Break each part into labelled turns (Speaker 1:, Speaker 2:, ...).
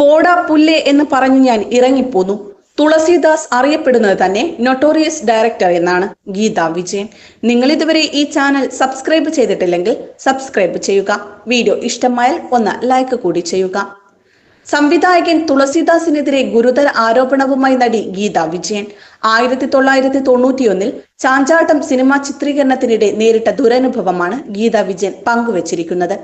Speaker 1: പോടാ പുല്ലേ എന്ന് പറഞ്ഞു ഞാൻ ഇറങ്ങിപ്പോന്നു. തുളസിദാസ് അറിയപ്പെടുന്നത് തന്നെ നൊട്ടോറിയസ് ഡയറക്ടർ എന്നാണ് ഗീത വിജയൻ. നിങ്ങൾ ഇതുവരെ ഈ ചാനൽ സബ്സ്ക്രൈബ് ചെയ്തിട്ടില്ലെങ്കിൽ സബ്സ്ക്രൈബ് ചെയ്യുക. വീഡിയോ ഇഷ്ടമായാൽ ഒന്ന് ലൈക്ക് കൂടി ചെയ്യുക. സംവിധായകൻ തുളസിദാസിനെതിരെ ഗുരുതര ആരോപണവുമായി നടി ഗീത വിജയൻ. ആയിരത്തി തൊള്ളായിരത്തി തൊണ്ണൂറ്റിയൊന്നിൽ ചാഞ്ചാട്ടം സിനിമാ ചിത്രീകരണത്തിനിടെ നേരിട്ട ദുരനുഭവമാണ് ഗീത വിജയൻ പങ്കുവച്ചിരിക്കുന്നത്.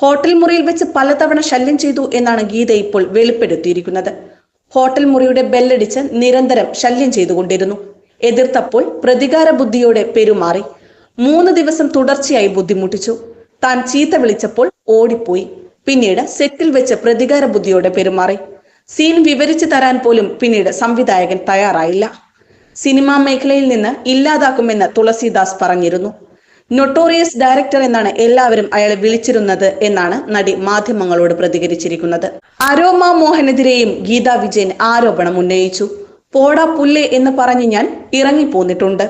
Speaker 1: ഹോട്ടൽ മുറിയിൽ വെച്ച് പലതവണ ശല്യം ചെയ്തു എന്നാണ് ഗീത ഇപ്പോൾ വെളിപ്പെടുത്തിയിരിക്കുന്നത്. ഹോട്ടൽ മുറിയുടെ ബെല്ലടിച്ച് നിരന്തരം ശല്യം ചെയ്തുകൊണ്ടിരുന്നു. എതിർത്തപ്പോൾ പ്രതികാര ബുദ്ധിയോടെ പെരുമാറി. മൂന്ന് ദിവസം തുടർച്ചയായി ബുദ്ധിമുട്ടിച്ചു. താൻ ചീത്ത വിളിച്ചപ്പോൾ ഓടിപ്പോയി. പിന്നീട് സെറ്റിൽ വെച്ച് പ്രതികാര ബുദ്ധിയോടെ പെരുമാറി. സീൻ വിവരിച്ചു തരാൻ പോലും പിന്നീട് സംവിധായകൻ തയ്യാറായില്ല. സിനിമാ മേഖലയിൽ നിന്ന് ഇല്ലാതാക്കുമെന്ന് തുളസീദാസ് പറഞ്ഞിരുന്നു. നൊട്ടോറിയസ് ഡയറക്ടർ എന്നാണ് എല്ലാവരും അയാളെ വിളിച്ചിരുന്നത് എന്നാണ് നടി മാധ്യമങ്ങളോട് പ്രതികരിച്ചിരിക്കുന്നത്. അരോമ മോഹനെതിരെയും ഗീതാ വിജയൻ ആരോപണം ഉന്നയിച്ചു. പോടാ പുല്ലേ എന്ന് പറഞ്ഞ് ഞാൻ ഇറങ്ങിപ്പോന്നിട്ടുണ്ട്.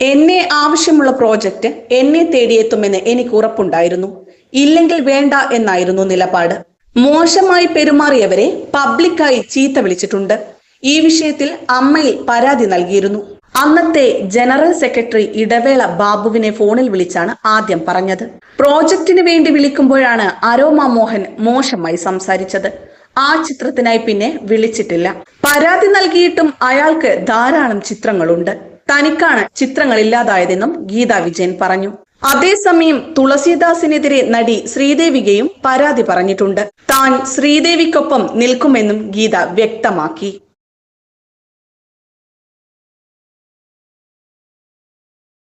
Speaker 1: എന്നെ ആവശ്യമുള്ള പ്രോജക്റ്റ് എന്നെ തേടിയെത്തുമെന്ന് എനിക്ക് ഉറപ്പുണ്ടായിരുന്നു. ഇല്ലെങ്കിൽ വേണ്ട എന്നായിരുന്നു നിലപാട്. മോശമായി പെരുമാറിയവരെ പബ്ലിക്കായി ചീത്ത വിളിച്ചിട്ടുണ്ട്. ഈ വിഷയത്തിൽ അമ്മയിൽ പരാതി നൽകിയിരുന്നു. അന്നത്തെ ജനറൽ സെക്രട്ടറി ഇടവേള ബാബുവിനെ ഫോണിൽ വിളിച്ചാണ് ആദ്യം പറഞ്ഞത്. പ്രോജക്റ്റിന് വേണ്ടി വിളിക്കുമ്പോഴാണ് അരോമ മോഹൻ മോശമായി സംസാരിച്ചത്. ആ ചിത്രത്തിനായി പിന്നെ വിളിച്ചിട്ടില്ല. പരാതി നൽകിയിട്ടും അയാൾക്ക് ധാരാളം ചിത്രങ്ങളുണ്ട്. തനിക്കാണ് ചിത്രങ്ങൾ ഇല്ലാതായതെന്നും ഗീതാ വിജയൻ പറഞ്ഞു. അതേസമയം തുളസീദാസിനെതിരെ നടി ശ്രീദേവികയും പരാതി പറഞ്ഞിട്ടുണ്ട്. താൻ ശ്രീദേവിക്കൊപ്പം നിൽക്കുമെന്നും ഗീത വ്യക്തമാക്കി.